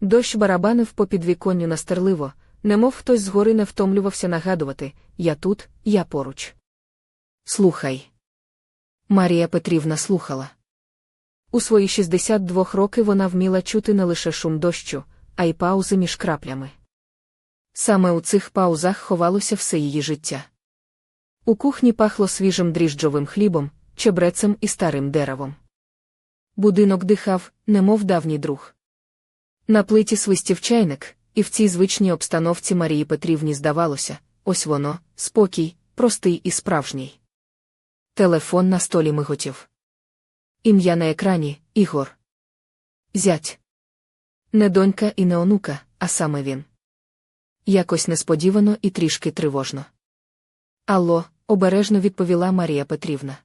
Дощ барабанив по підвіконню настирливо, немов хтось згори не втомлювався нагадувати я тут, я поруч. Слухай. Марія Петрівна слухала. У свої 62 роки вона вміла чути не лише шум дощу, а й паузи між краплями. Саме у цих паузах ховалося все її життя. У кухні пахло свіжим дріжджовим хлібом, чебрецем і старим деревом. Будинок дихав, немов давній друг. На плиті свистів чайник, і в цій звичній обстановці Марії Петрівні здавалося, ось воно, спокій, простий і справжній. Телефон на столі миготів. Ім'я на екрані Ігор. Зять. Не донька і не онука, а саме він. Якось несподівано і трішки тривожно. Алло, обережно відповіла Марія Петрівна.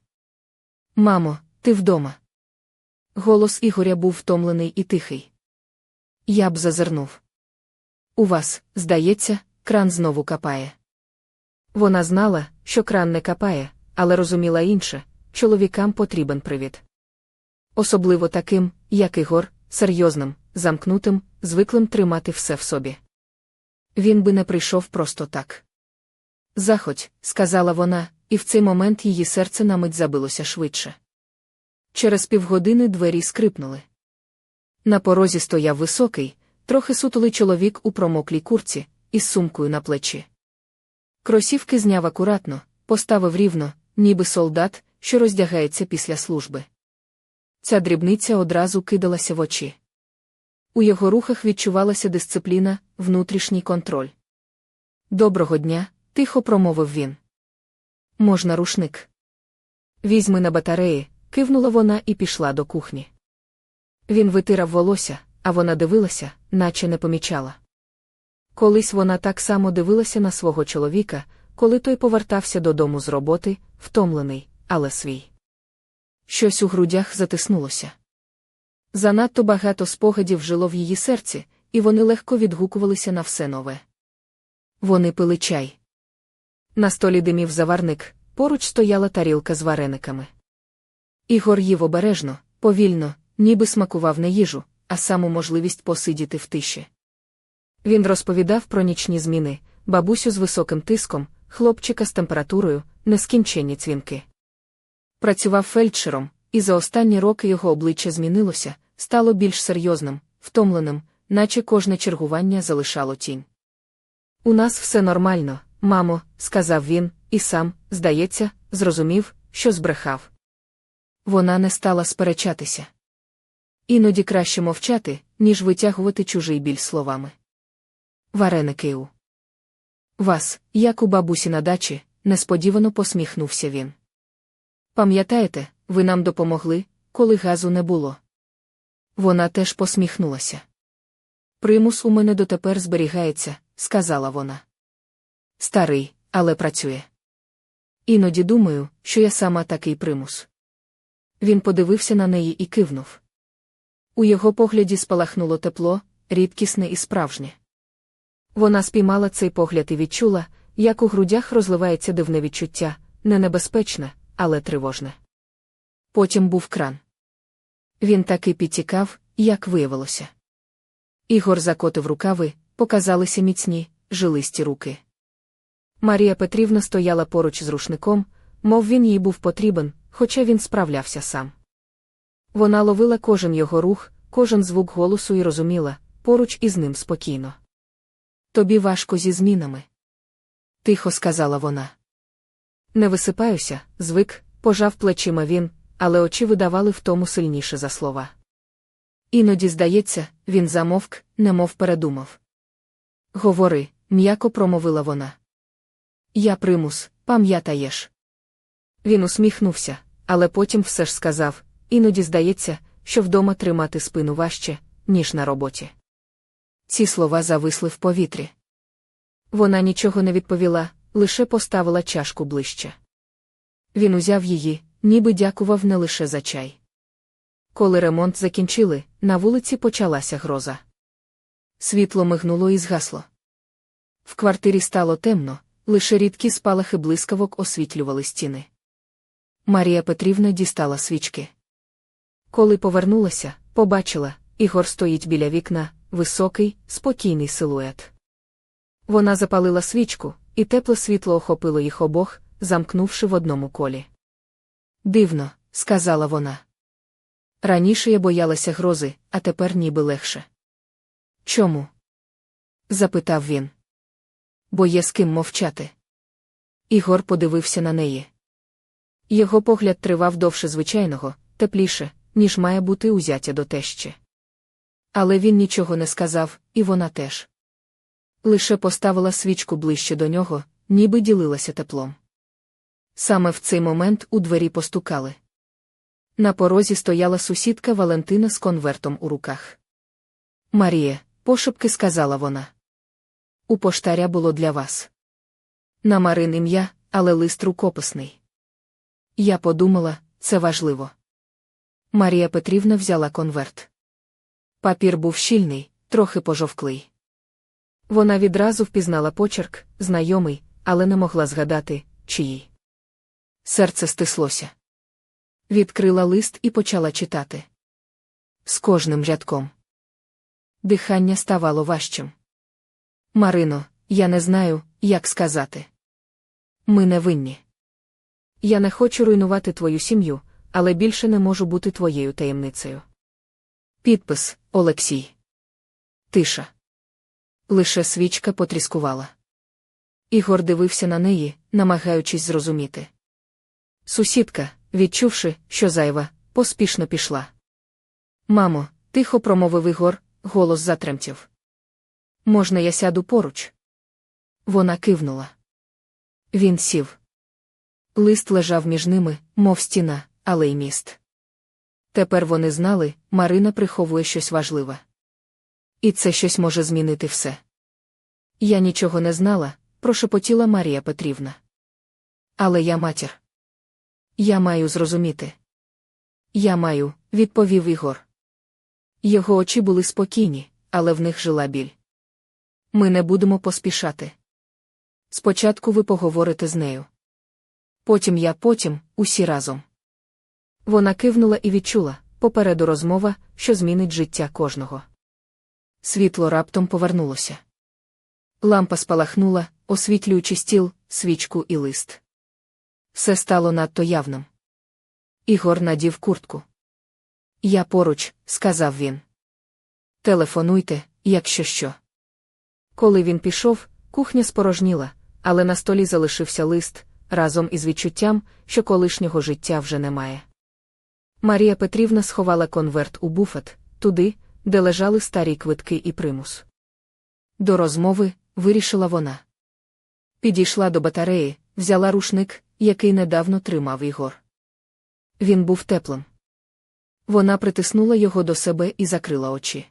Мамо, ти вдома. Голос Ігоря був втомлений і тихий. Я б зазирнув. У вас, здається, кран знову капає. Вона знала, що кран не капає, але розуміла інше чоловікам потрібен привід. Особливо таким, як Ігор, серйозним, замкнутим, звиклим тримати все в собі. Він би не прийшов просто так. Заходь, сказала вона, і в цей момент її серце на мить забилося швидше. Через півгодини двері скрипнули. На порозі стояв високий, трохи сутулий чоловік у промоклій курці, із сумкою на плечі. Кросівки зняв акуратно, поставив рівно, ніби солдат, що роздягається після служби. Ця дрібниця одразу кидалася в очі. У його рухах відчувалася дисципліна, внутрішній контроль. Доброго дня, тихо промовив він. Можна рушник. Візьми на батареї, кивнула вона і пішла до кухні. Він витирав волосся, а вона дивилася, наче не помічала. Колись вона так само дивилася на свого чоловіка, коли той повертався додому з роботи, втомлений, але свій. Щось у грудях затиснулося. Занадто багато спогадів жило в її серці, і вони легко відгукувалися на все нове. Вони пили чай. На столі димів заварник, поруч стояла тарілка з варениками. Ігор їв обережно, повільно, ніби смакував не їжу, а саму можливість посидіти в тиші. Він розповідав про нічні зміни, бабусю з високим тиском, хлопчика з температурою, нескінченні цвінки. Працював фельдшером, і за останні роки його обличчя змінилося, стало більш серйозним, втомленим, наче кожне чергування залишало тінь. У нас все нормально, мамо, сказав він, і сам, здається, зрозумів, що збрехав. Вона не стала сперечатися. Іноді краще мовчати, ніж витягувати чужий біль словами. Вареники у вас, як у бабусі на дачі, несподівано посміхнувся він. Пам'ятаєте, ви нам допомогли, коли газу не було. Вона теж посміхнулася. Примус у мене дотепер зберігається, сказала вона. Старий, але працює. Іноді думаю, що я сама такий примус. Він подивився на неї і кивнув. У його погляді спалахнуло тепло, рідкісне і справжнє. Вона спіймала цей погляд і відчула, як у грудях розливається дивне відчуття, не небезпечне, але тривожне. Потім був кран. Він таки підтікав, як виявилося. Ігор закотив рукави, показалися міцні, жилисті руки. Марія Петрівна стояла поруч з рушником, мов він їй був потрібен, хоча він справлявся сам. Вона ловила кожен його рух, кожен звук голосу і розуміла, поруч із ним спокійно. Тобі важко зі змінами. Тихо сказала вона. Не висипаюся, звик, пожав плечима він, але очі видавали в тому сильніше за слова. Іноді, здається, він замовк, немов передумав. Говори, м'яко промовила вона. Я примус, пам'ятаєш. Він усміхнувся, але потім все ж сказав іноді здається, що вдома тримати спину важче, ніж на роботі. Ці слова зависли в повітрі. Вона нічого не відповіла, лише поставила чашку ближче. Він узяв її, ніби дякував не лише за чай. Коли ремонт закінчили, на вулиці почалася гроза. Світло мигнуло і згасло. В квартирі стало темно, лише рідкі спалахи блискавок освітлювали стіни. Марія Петрівна дістала свічки. Коли повернулася, побачила, Ігор стоїть біля вікна, високий, спокійний силует. Вона запалила свічку, і тепле світло охопило їх обох, замкнувши в одному колі. Дивно, сказала вона. Раніше я боялася грози, а тепер ніби легше. Чому? запитав він. Бо є з ким мовчати. Ігор подивився на неї. Його погляд тривав довше звичайного, тепліше, ніж має бути узяття до тещі. Але він нічого не сказав, і вона теж. Лише поставила свічку ближче до нього, ніби ділилася теплом. Саме в цей момент у двері постукали. На порозі стояла сусідка Валентина з конвертом у руках. Марія, пошепки сказала вона. У поштаря було для вас. На Марин ім'я, але лист рукописний. Я подумала, це важливо. Марія Петрівна взяла конверт. Папір був щільний, трохи пожовклий. Вона відразу впізнала почерк, знайомий, але не могла згадати, чиїй. Серце стислося. Відкрила лист і почала читати. З кожним рядком. Дихання ставало важчим. Марино, я не знаю, як сказати. Ми не винні. Я не хочу руйнувати твою сім'ю, але більше не можу бути твоєю таємницею. Підпис Олексій. Тиша. Лише свічка потріскувала. Ігор дивився на неї, намагаючись зрозуміти. Сусідка, відчувши, що зайва, поспішно пішла. Мамо, тихо промовив Ігор, голос затремтів. Можна, я сяду поруч? Вона кивнула. Він сів. Лист лежав між ними, мов стіна, але й міст. Тепер вони знали, Марина приховує щось важливе. І це щось може змінити все. Я нічого не знала, прошепотіла Марія Петрівна. Але я матір. Я маю зрозуміти. Я маю, відповів Ігор. Його очі були спокійні, але в них жила біль. Ми не будемо поспішати. Спочатку ви поговорите з нею. Потім я, потім, усі разом. Вона кивнула і відчула попереду розмова, що змінить життя кожного. Світло раптом повернулося. Лампа спалахнула, освітлюючи стіл, свічку і лист. Все стало надто явним. Ігор надів куртку. Я поруч, сказав він. Телефонуйте, якщо що. Коли він пішов, кухня спорожніла, але на столі залишився лист разом із відчуттям, що колишнього життя вже немає. Марія Петрівна сховала конверт у буфет, туди, де лежали старі квитки і примус. До розмови вирішила вона. Підійшла до батареї, взяла рушник, який недавно тримав Ігор. Він був теплим. Вона притиснула його до себе і закрила очі.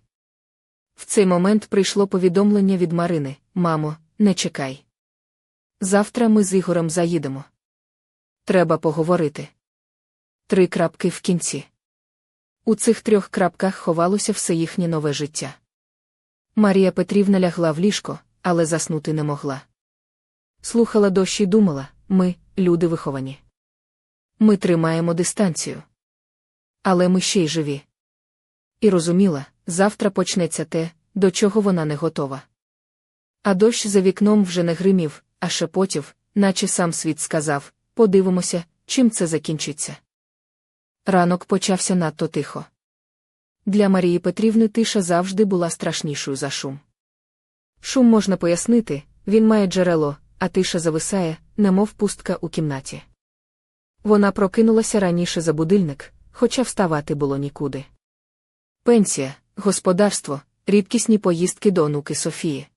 В цей момент прийшло повідомлення від Марини Мамо, не чекай. Завтра ми з Ігорем заїдемо. Треба поговорити. Три крапки в кінці. У цих трьох крапках ховалося все їхнє нове життя. Марія Петрівна лягла в ліжко, але заснути не могла. Слухала дощ і думала ми, люди виховані. Ми тримаємо дистанцію. Але ми ще й живі. І розуміла, завтра почнеться те, до чого вона не готова. А дощ за вікном вже не гримів, а шепотів, наче сам світ сказав подивимося, чим це закінчиться. Ранок почався надто тихо. Для Марії Петрівни тиша завжди була страшнішою за шум. Шум можна пояснити, він має джерело, а тиша зависає, немов пустка у кімнаті. Вона прокинулася раніше за будильник, хоча вставати було нікуди. Пенсія, господарство, рідкісні поїздки до онуки Софії.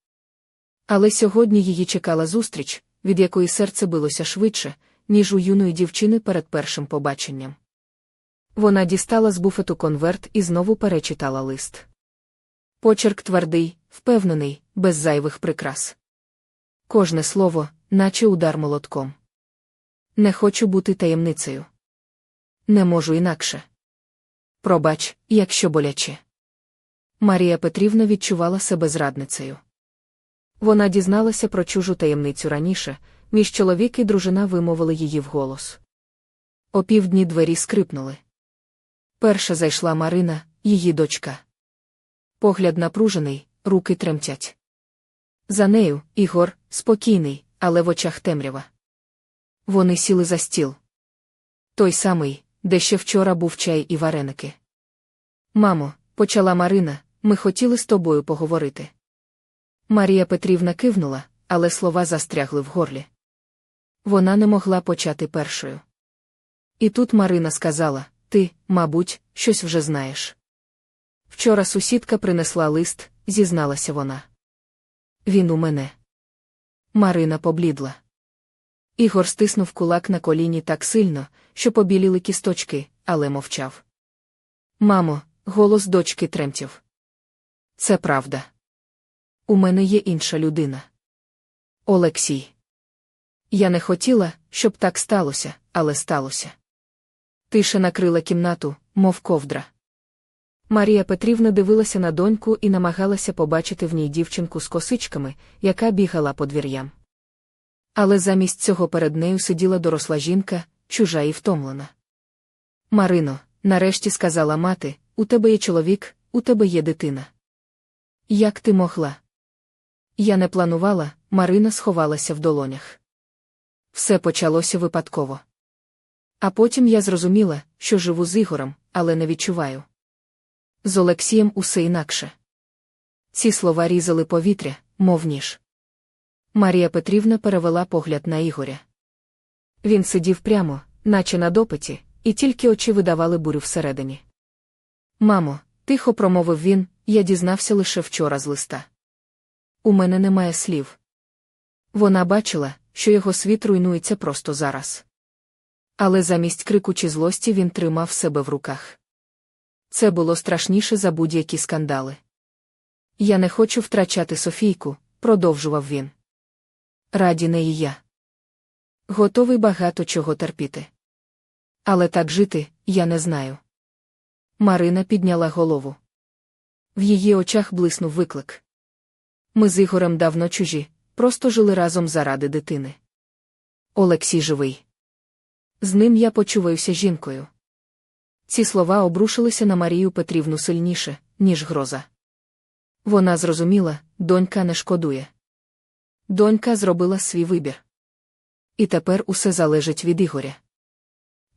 Але сьогодні її чекала зустріч, від якої серце билося швидше, ніж у юної дівчини перед першим побаченням. Вона дістала з буфету конверт і знову перечитала лист. Почерк твердий, впевнений, без зайвих прикрас. Кожне слово, наче удар молотком. Не хочу бути таємницею. Не можу інакше. Пробач, якщо боляче. Марія Петрівна відчувала себе зрадницею. Вона дізналася про чужу таємницю раніше, між чоловік і дружина вимовили її вголос. О півдні двері скрипнули. Перша зайшла Марина, її дочка. Погляд напружений, руки тремтять. За нею Ігор, спокійний, але в очах темрява. Вони сіли за стіл. Той самий, де ще вчора був чай і вареники. Мамо, почала Марина, ми хотіли з тобою поговорити. Марія Петрівна кивнула, але слова застрягли в горлі. Вона не могла почати першою. І тут Марина сказала: Ти, мабуть, щось вже знаєш. Вчора сусідка принесла лист, зізналася вона. Він у мене. Марина поблідла. Ігор стиснув кулак на коліні так сильно, що побіліли кісточки, але мовчав. Мамо, голос дочки тремтів. Це правда. У мене є інша людина. Олексій. Я не хотіла, щоб так сталося, але сталося. Тиша накрила кімнату, мов ковдра. Марія Петрівна дивилася на доньку і намагалася побачити в ній дівчинку з косичками, яка бігала подвір'ям. Але замість цього перед нею сиділа доросла жінка, чужа і втомлена. Марино, нарешті сказала мати, у тебе є чоловік, у тебе є дитина. Як ти могла? Я не планувала, Марина сховалася в долонях. Все почалося випадково. А потім я зрозуміла, що живу з Ігорем, але не відчуваю. З Олексієм усе інакше. Ці слова різали повітря, мов ніж. Марія Петрівна перевела погляд на Ігоря. Він сидів прямо, наче на допиті, і тільки очі видавали бурю всередині. Мамо, тихо промовив він, я дізнався лише вчора з листа. У мене немає слів. Вона бачила, що його світ руйнується просто зараз. Але замість крику чи злості він тримав себе в руках. Це було страшніше за будь-які скандали. Я не хочу втрачати Софійку, продовжував він. Раді не і я. Готовий багато чого терпіти. Але так жити я не знаю. Марина підняла голову. В її очах блиснув виклик. Ми з Ігорем давно чужі, просто жили разом заради дитини. Олексій живий. З ним я почуваюся жінкою. Ці слова обрушилися на Марію Петрівну сильніше, ніж гроза. Вона зрозуміла, донька не шкодує. Донька зробила свій вибір. І тепер усе залежить від Ігоря.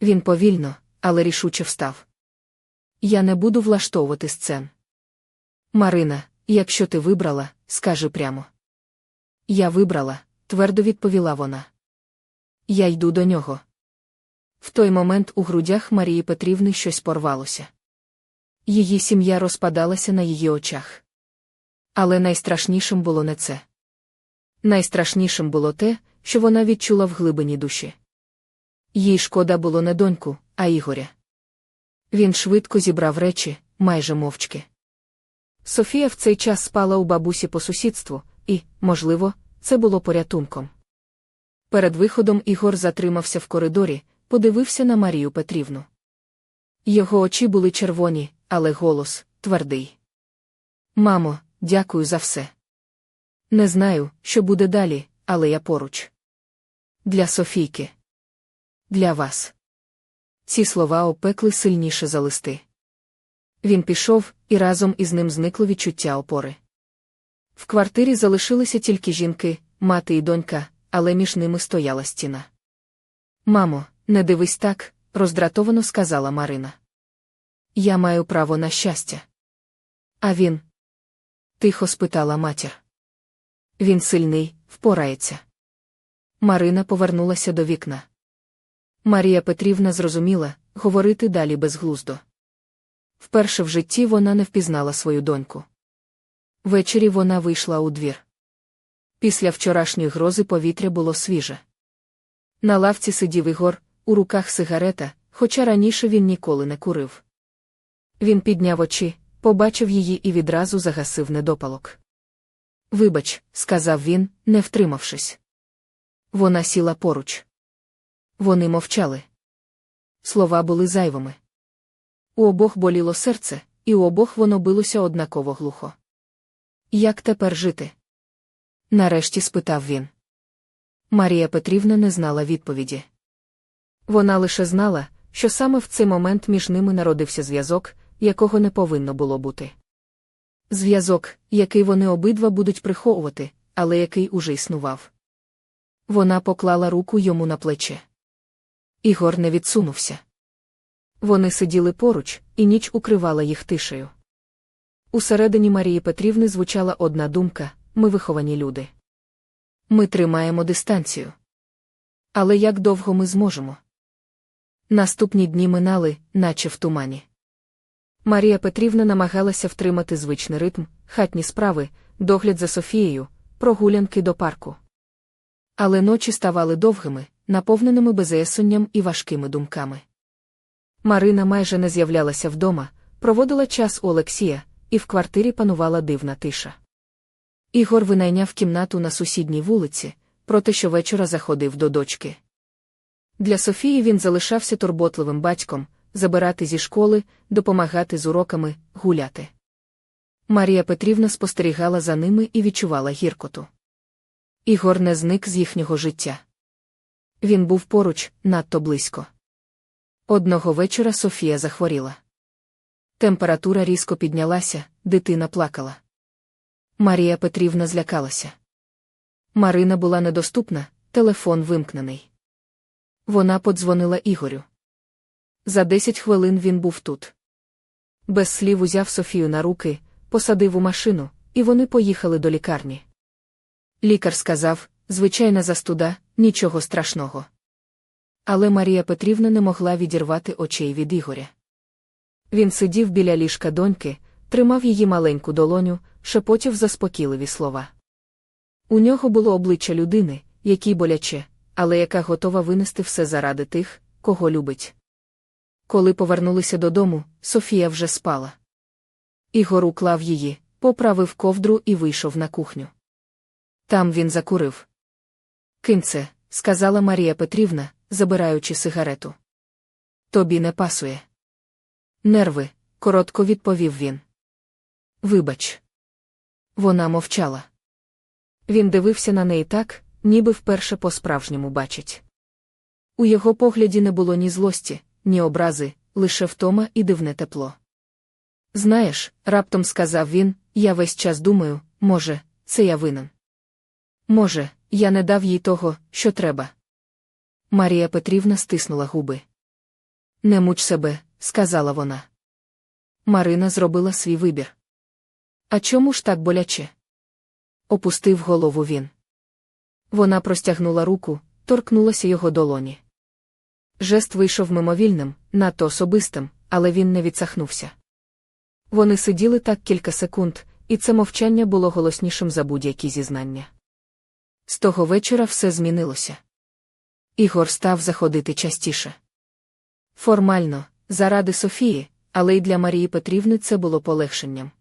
Він повільно, але рішуче встав. Я не буду влаштовувати сцен. Марина, якщо ти вибрала, скажи прямо. Я вибрала, твердо відповіла вона. Я йду до нього. В той момент у грудях Марії Петрівни щось порвалося. Її сім'я розпадалася на її очах. Але найстрашнішим було не це. Найстрашнішим було те, що вона відчула в глибині душі. Їй шкода було не доньку, а Ігоря. Він швидко зібрав речі, майже мовчки. Софія в цей час спала у бабусі по сусідству, і, можливо, це було порятунком. Перед виходом Ігор затримався в коридорі, подивився на Марію Петрівну. Його очі були червоні, але голос твердий. Мамо, дякую за все. Не знаю, що буде далі, але я поруч. Для Софійки. Для вас. Ці слова опекли сильніше за листи. Він пішов, і разом із ним зникло відчуття опори. В квартирі залишилися тільки жінки, мати і донька, але між ними стояла стіна. Мамо, не дивись так, роздратовано сказала Марина. Я маю право на щастя. А він? Тихо спитала матір. Він сильний, впорається. Марина повернулася до вікна. Марія Петрівна зрозуміла говорити далі безглуздо. Вперше в житті вона не впізнала свою доньку. Ввечері вона вийшла у двір. Після вчорашньої грози повітря було свіже. На лавці сидів Ігор, у руках сигарета, хоча раніше він ніколи не курив. Він підняв очі, побачив її і відразу загасив недопалок. Вибач, сказав він, не втримавшись. Вона сіла поруч. Вони мовчали. Слова були зайвими. У обох боліло серце, і у обох воно билося однаково глухо. Як тепер жити? Нарешті спитав він. Марія Петрівна не знала відповіді. Вона лише знала, що саме в цей момент між ними народився зв'язок, якого не повинно було бути. Зв'язок, який вони обидва будуть приховувати, але який уже існував. Вона поклала руку йому на плече. Ігор не відсунувся. Вони сиділи поруч, і ніч укривала їх тишею. Усередині Марії Петрівни звучала одна думка ми виховані люди. Ми тримаємо дистанцію. Але як довго ми зможемо? Наступні дні минали, наче в тумані. Марія Петрівна намагалася втримати звичний ритм, хатні справи, догляд за Софією, прогулянки до парку. Але ночі ставали довгими, наповненими безясонням і важкими думками. Марина майже не з'являлася вдома, проводила час у Олексія, і в квартирі панувала дивна тиша. Ігор винайняв кімнату на сусідній вулиці, проте щовечора заходив до дочки. Для Софії він залишався турботливим батьком забирати зі школи, допомагати з уроками, гуляти. Марія Петрівна спостерігала за ними і відчувала гіркоту. Ігор не зник з їхнього життя. Він був поруч, надто близько. Одного вечора Софія захворіла. Температура різко піднялася, дитина плакала. Марія Петрівна злякалася. Марина була недоступна, телефон вимкнений. Вона подзвонила Ігорю. За десять хвилин він був тут. Без слів узяв Софію на руки, посадив у машину, і вони поїхали до лікарні. Лікар сказав звичайна застуда, нічого страшного. Але Марія Петрівна не могла відірвати очей від Ігоря. Він сидів біля ліжка доньки, тримав її маленьку долоню, шепотів заспокійливі слова. У нього було обличчя людини, якій боляче, але яка готова винести все заради тих, кого любить. Коли повернулися додому, Софія вже спала. Ігор уклав її, поправив ковдру і вийшов на кухню. Там він закурив. Кинь це, сказала Марія Петрівна, забираючи сигарету. Тобі не пасує. Нерви, коротко відповів він. Вибач. Вона мовчала. Він дивився на неї так, ніби вперше по-справжньому бачить. У його погляді не було ні злості, ні образи, лише втома і дивне тепло. Знаєш, раптом сказав він, я весь час думаю, може, це я винен. Може, я не дав їй того, що треба. Марія Петрівна стиснула губи. Не муч себе, сказала вона. Марина зробила свій вибір. А чому ж так боляче? Опустив голову він. Вона простягнула руку, торкнулася його долоні. Жест вийшов мимовільним, надто особистим, але він не відсахнувся. Вони сиділи так кілька секунд, і це мовчання було голоснішим за будь-які зізнання. З того вечора все змінилося. Ігор став заходити частіше. Формально, заради Софії, але й для Марії Петрівни це було полегшенням.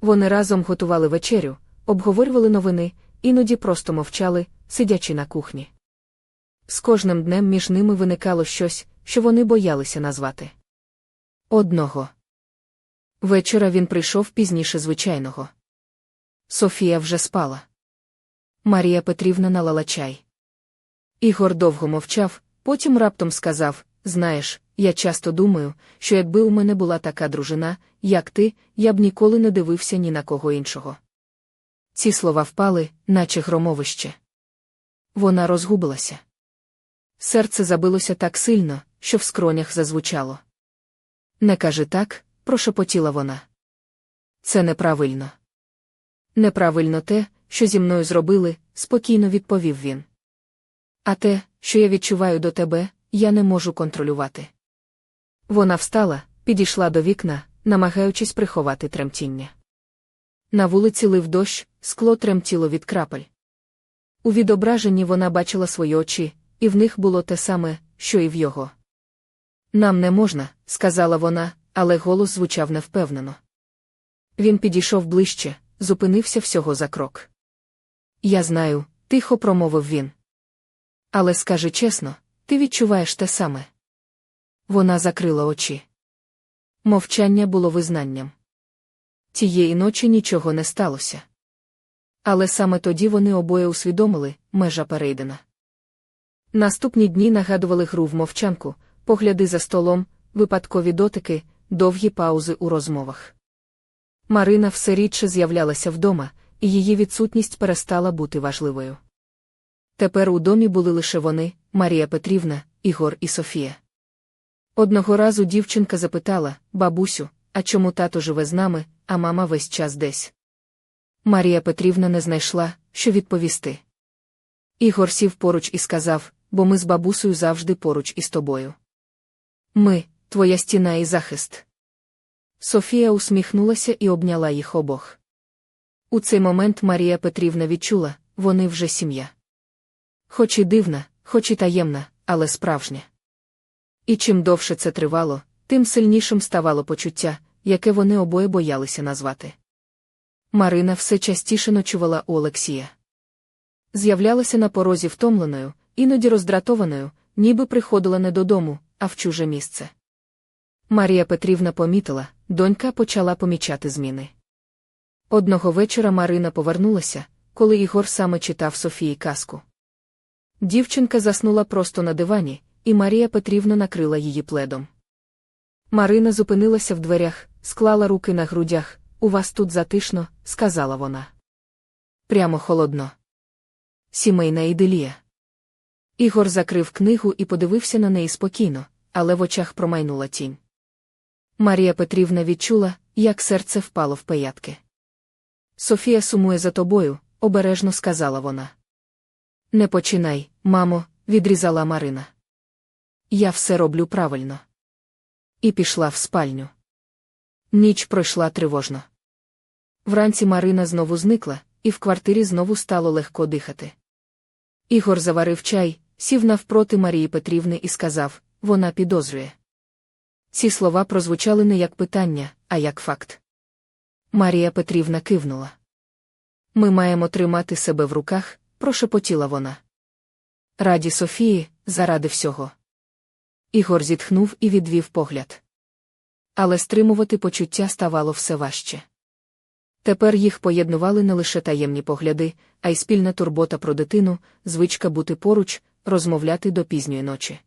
Вони разом готували вечерю, обговорювали новини, іноді просто мовчали, сидячи на кухні. З кожним днем між ними виникало щось, що вони боялися назвати. Одного. Вечора він прийшов пізніше звичайного. Софія вже спала. Марія Петрівна налала чай. Ігор довго мовчав, потім раптом сказав Знаєш, я часто думаю, що якби у мене була така дружина, як ти, я б ніколи не дивився ні на кого іншого. Ці слова впали, наче громовище. Вона розгубилася. Серце забилося так сильно, що в скронях зазвучало. Не кажи так, прошепотіла вона. Це неправильно. Неправильно те, що зі мною зробили, спокійно відповів він. А те, що я відчуваю до тебе, я не можу контролювати. Вона встала, підійшла до вікна, намагаючись приховати тремтіння. На вулиці лив дощ, скло тремтіло від крапель. У відображенні вона бачила свої очі, і в них було те саме, що і в його. Нам не можна, сказала вона, але голос звучав невпевнено. Він підійшов ближче, зупинився всього за крок. Я знаю, тихо промовив він. Але скажи чесно, ти відчуваєш те саме. Вона закрила очі. Мовчання було визнанням. Тієї ночі нічого не сталося. Але саме тоді вони обоє усвідомили межа перейдена. Наступні дні нагадували гру в мовчанку, погляди за столом, випадкові дотики, довгі паузи у розмовах. Марина все рідше з'являлася вдома, і її відсутність перестала бути важливою. Тепер у домі були лише вони, Марія Петрівна, Ігор і Софія. Одного разу дівчинка запитала бабусю, а чому тато живе з нами, а мама весь час десь. Марія Петрівна не знайшла, що відповісти. Ігор сів поруч і сказав, бо ми з бабусею завжди поруч із тобою. Ми, твоя стіна і захист. Софія усміхнулася і обняла їх обох. У цей момент Марія Петрівна відчула, вони вже сім'я. Хоч і дивна, хоч і таємна, але справжня. І чим довше це тривало, тим сильнішим ставало почуття, яке вони обоє боялися назвати. Марина все частіше ночувала у Олексія. З'являлася на порозі втомленою, іноді роздратованою, ніби приходила не додому, а в чуже місце. Марія Петрівна помітила, донька почала помічати зміни. Одного вечора Марина повернулася, коли Ігор саме читав Софії казку. Дівчинка заснула просто на дивані, і Марія Петрівна накрила її пледом. Марина зупинилася в дверях, склала руки на грудях. У вас тут затишно, сказала вона. Прямо холодно. Сімейна іделія. Ігор закрив книгу і подивився на неї спокійно, але в очах промайнула тінь. Марія Петрівна відчула, як серце впало в пиятки. Софія сумує за тобою, обережно сказала вона. Не починай, мамо, відрізала Марина. Я все роблю правильно. І пішла в спальню. Ніч пройшла тривожно. Вранці Марина знову зникла, і в квартирі знову стало легко дихати. Ігор заварив чай, сів навпроти Марії Петрівни і сказав вона підозрює. Ці слова прозвучали не як питання, а як факт. Марія Петрівна кивнула. Ми маємо тримати себе в руках, прошепотіла вона. Раді Софії, заради всього. Ігор зітхнув і відвів погляд. Але стримувати почуття ставало все важче. Тепер їх поєднували не лише таємні погляди, а й спільна турбота про дитину, звичка бути поруч, розмовляти до пізньої ночі.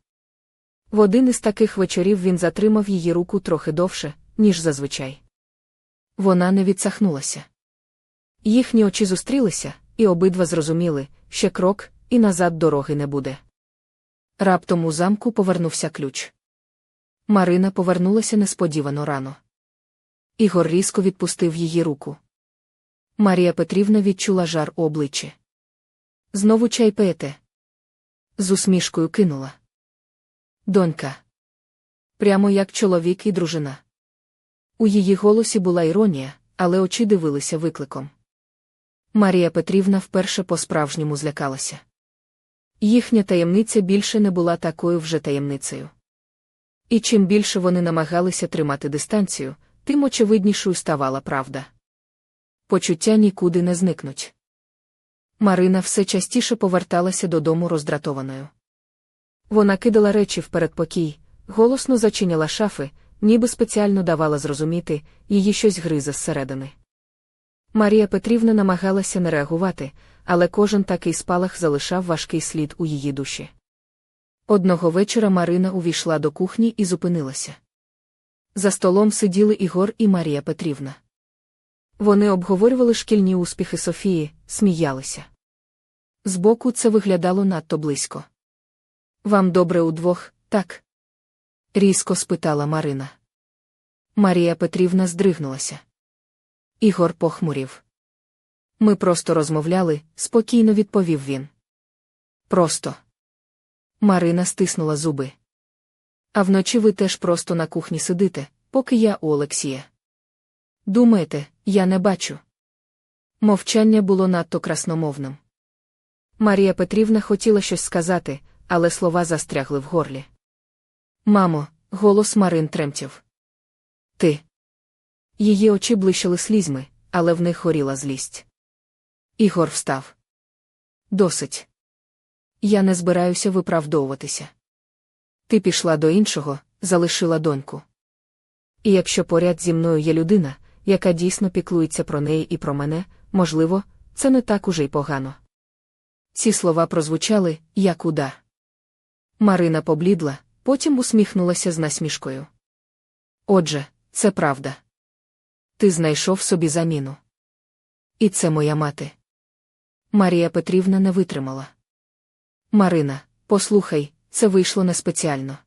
В один із таких вечорів він затримав її руку трохи довше, ніж зазвичай. Вона не відсахнулася. Їхні очі зустрілися, і обидва зрозуміли, ще крок, і назад дороги не буде. Раптом у замку повернувся ключ. Марина повернулася несподівано рано. Ігор різко відпустив її руку. Марія Петрівна відчула жар у обличчі. Знову чай пиєте? З усмішкою кинула. Донька. Прямо як чоловік і дружина. У її голосі була іронія, але очі дивилися викликом. Марія Петрівна вперше по-справжньому злякалася. Їхня таємниця більше не була такою вже таємницею. І чим більше вони намагалися тримати дистанцію, тим очевиднішою ставала правда. Почуття нікуди не зникнуть. Марина все частіше поверталася додому роздратованою. Вона кидала речі в передпокій, голосно зачиняла шафи, ніби спеціально давала зрозуміти, її щось гризе зсередини. Марія Петрівна намагалася не реагувати, але кожен такий спалах залишав важкий слід у її душі. Одного вечора Марина увійшла до кухні і зупинилася. За столом сиділи Ігор і Марія Петрівна. Вони обговорювали шкільні успіхи Софії, сміялися. Збоку це виглядало надто близько. Вам добре удвох, так? різко спитала Марина. Марія Петрівна здригнулася. Ігор похмурів. Ми просто розмовляли, спокійно відповів він. Просто. Марина стиснула зуби. А вночі ви теж просто на кухні сидите, поки я у Олексія. Думаєте, я не бачу. Мовчання було надто красномовним. Марія Петрівна хотіла щось сказати, але слова застрягли в горлі. Мамо, голос Марин тремтів. Ти. Її очі блищили слізьми, але в них горіла злість. Ігор встав. Досить. Я не збираюся виправдовуватися. Ти пішла до іншого, залишила доньку. І якщо поряд зі мною є людина, яка дійсно піклується про неї і про мене, можливо, це не так уже й погано. Ці слова прозвучали, як уда. Марина поблідла, потім усміхнулася з насмішкою. Отже, це правда. Ти знайшов собі заміну. І це моя мати. Марія Петрівна не витримала. Марина, послухай, це вийшло не спеціально.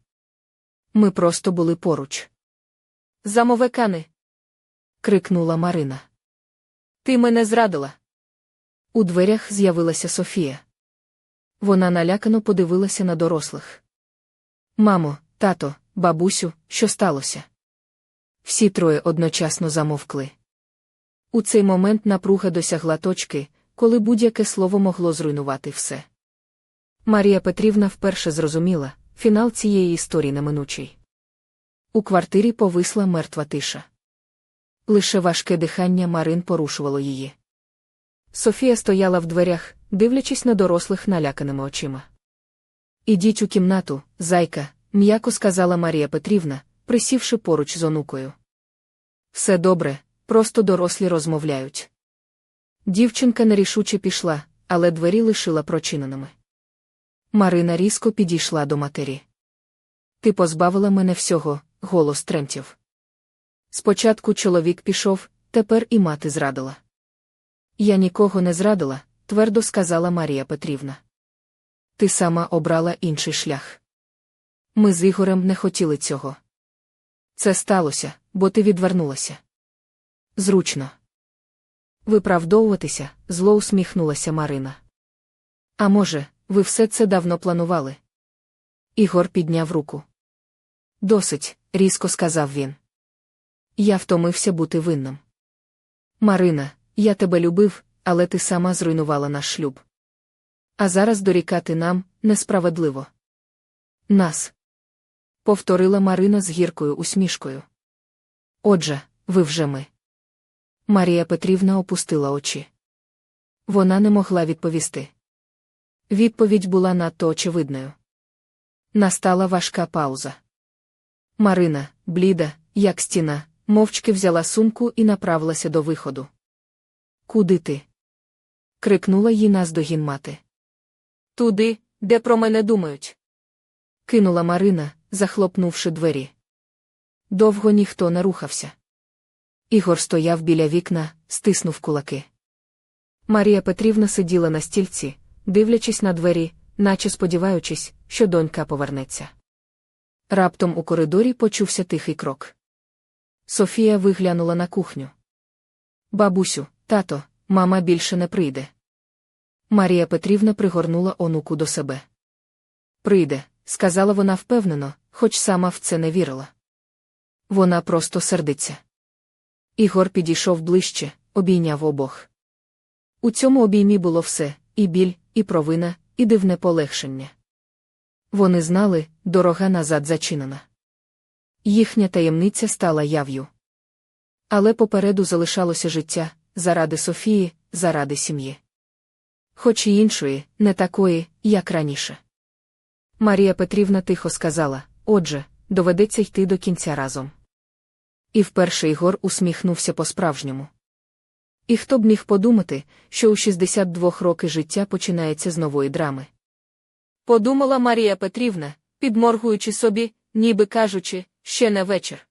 Ми просто були поруч. Замовекани. крикнула Марина. Ти мене зрадила. У дверях з'явилася Софія. Вона налякано подивилася на дорослих. Мамо, тато, бабусю, що сталося? Всі троє одночасно замовкли. У цей момент напруга досягла точки, коли будь-яке слово могло зруйнувати все. Марія Петрівна вперше зрозуміла фінал цієї історії неминучий. У квартирі повисла мертва тиша. Лише важке дихання Марин порушувало її. Софія стояла в дверях, дивлячись на дорослих наляканими очима. Ідіть у кімнату, зайка, м'яко сказала Марія Петрівна, присівши поруч з онукою. Все добре, просто дорослі розмовляють. Дівчинка нерішуче пішла, але двері лишила прочиненими. Марина різко підійшла до матері. Ти позбавила мене всього, голос тремтів. Спочатку чоловік пішов, тепер і мати зрадила. Я нікого не зрадила, твердо сказала Марія Петрівна. Ти сама обрала інший шлях. Ми з Ігорем не хотіли цього. Це сталося, бо ти відвернулася. Зручно. Виправдовуватися, зло усміхнулася Марина. А може, ви все це давно планували? Ігор підняв руку. Досить, різко сказав він. Я втомився бути винним. Марина, я тебе любив, але ти сама зруйнувала наш шлюб. А зараз дорікати нам несправедливо. Нас. Повторила Марина з гіркою усмішкою. Отже, ви вже ми. Марія Петрівна опустила очі. Вона не могла відповісти. Відповідь була надто очевидною. Настала важка пауза. Марина, бліда, як стіна, мовчки взяла сумку і направилася до виходу. Куди ти? крикнула їй наздогін мати. Туди, де про мене думають. Кинула Марина, захлопнувши двері. Довго ніхто не рухався. Ігор стояв біля вікна, стиснув кулаки. Марія Петрівна сиділа на стільці, дивлячись на двері, наче сподіваючись, що донька повернеться. Раптом у коридорі почувся тихий крок. Софія виглянула на кухню. Бабусю, тато, мама більше не прийде. Марія Петрівна пригорнула онуку до себе. Прийде, сказала вона впевнено, хоч сама в це не вірила. Вона просто сердиться. Ігор підійшов ближче, обійняв обох. У цьому обіймі було все і біль, і провина, і дивне полегшення. Вони знали, дорога назад зачинена. Їхня таємниця стала яв'ю. Але попереду залишалося життя заради Софії, заради сім'ї. Хоч і іншої, не такої, як раніше. Марія Петрівна тихо сказала отже, доведеться йти до кінця разом. І вперше Ігор усміхнувся по-справжньому. І хто б міг подумати, що у 62 роки життя починається з нової драми. Подумала Марія Петрівна, підморгуючи собі, ніби кажучи, ще не вечір.